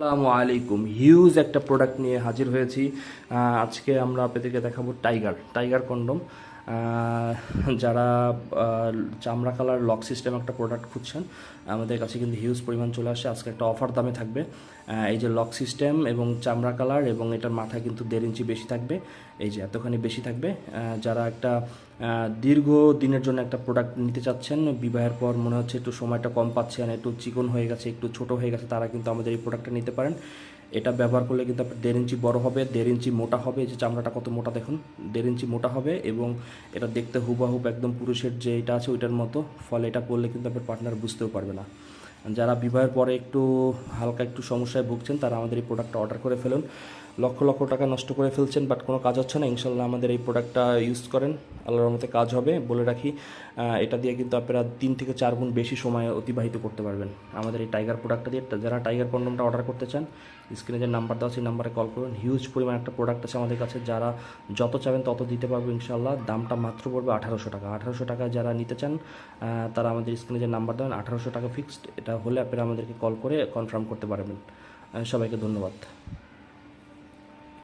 আসসালামু আলাইকুম। হিউজ একটা প্রোডাক্ট নিয়ে হাজির হয়েছি। আজকে আমরা আপনাদেরকে দেখাবো টাইগার টাইগার কন্ডম যারা চামড়া কালার লক সিস্টেম একটা প্রোডাক্ট খুঁজছেন, আমাদের কাছে কিন্তু হিউজ পরিমাণ চলে আসে। আজকে একটা অফার দামে থাকবে। এই যে লক সিস্টেম এবং চামড়া কালার এবং এটার মাথা কিন্তু দেড় ইঞ্চি বেশি থাকবে। এই যে এতখানি বেশি থাকবে। যারা একটা দীর্ঘ দিনের জন্য একটা প্রোডাক্ট নিতে চাচ্ছেন। বিবাহের পর মনে হচ্ছে একটু সময়টা কম পাচ্ছেন, একটু চিকন হয়ে গেছে, একটু ছোট হয়ে গেছে, তারা কিন্তু আমাদের এই প্রোডাক্টটা নিতে পারেন। এটা ব্যবহার করলে কিন্তু আপনার দেড় ইঞ্চি বড় হবে, দেড় ইঞ্চি মোটা হবে, যে চামড়াটা কত মোটা দেখুন, দেড় ইঞ্চি মোটা হবে এবং এটা দেখতে হুবাহুব একদম পুরুষের যে এটা আছে ওইটার মতো, ফলে এটা পরলে কিন্তু আপনার পার্টনার বুঝতেও পারবে না। যারা বিবাহের পরে একটু হালকা একটু সমস্যায় ভুগছেন, তারা আমাদের এই প্রোডাক্টটা অর্ডার করে ফেলুন। লক্ষ লক্ষ টাকা নষ্ট করে ফেলছেন বাট কোনো কাজ হচ্ছে না ইনশাল্লাহ আমাদের এই প্রোডাক্টটা ইউজ করেন। আল্লাহর মতে কাজ হবে। বলে রাখি এটা দিয়ে কিন্তু আপনারা তিন থেকে চার গুণ বেশি সময় অতিবাহিত করতে পারবেন। আমাদের এই টাইগার প্রোডাক্টটা দিয়ে যারা টাইগার কন্ডমটা অর্ডার করতে চান স্ক্রিনে যে নাম্বার দেওয়া সেই নাম্বারে কল করুন। হিউজ পরিমাণ একটা প্রোডাক্ট আছে আমাদের কাছে, যারা যত চাবেন তত দিতে পারব ইনশাল্লাহ দামটা মাত্র পড়বে আঠারোশো টাকা। আঠারোশো টাকা যারা নিতে চান তারা আমাদের স্ক্রিনে যে নাম্বার দেবেন আঠারোশো টাকা ফিক্সড এটা হলে আপনারা আমাদেরকে কল করে কনফার্ম করতে পারবেন। সবাইকে ধন্যবাদ।